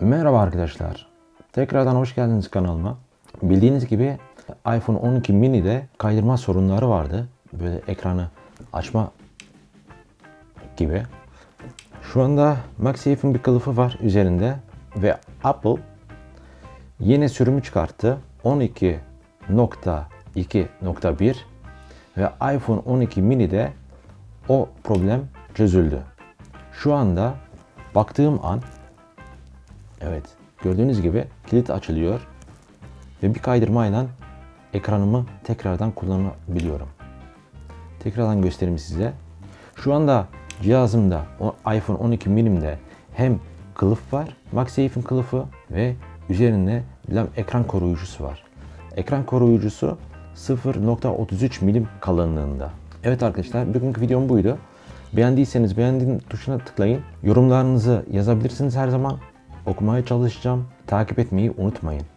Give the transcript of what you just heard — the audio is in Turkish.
Merhaba arkadaşlar. Tekrardan hoş geldiniz kanalıma. Bildiğiniz gibi iPhone 12 mini'de kaydırma sorunları vardı. Böyle ekranı açma gibi. Şu anda MagSafe'in bir kılıfı var üzerinde ve Apple yeni sürümü çıkarttı. 12.2.1 ve iPhone 12 mini'de o problem çözüldü. Şu anda baktığım an Evet, gördüğünüz gibi kilit açılıyor ve bir kaydırmayla ekranımı tekrardan kullanabiliyorum. Tekrardan göstereyim size. Şu anda cihazımda iPhone 12 minimde hem kılıf var, MagSafe'in kılıfı ve üzerinde bir ekran koruyucusu var. Ekran koruyucusu 0.33 milim kalınlığında. Evet arkadaşlar, bugünkü videom buydu. Beğendiyseniz beğendiğim tuşuna tıklayın. Yorumlarınızı yazabilirsiniz her zaman. Okumaya çalışacağım. Takip etmeyi unutmayın.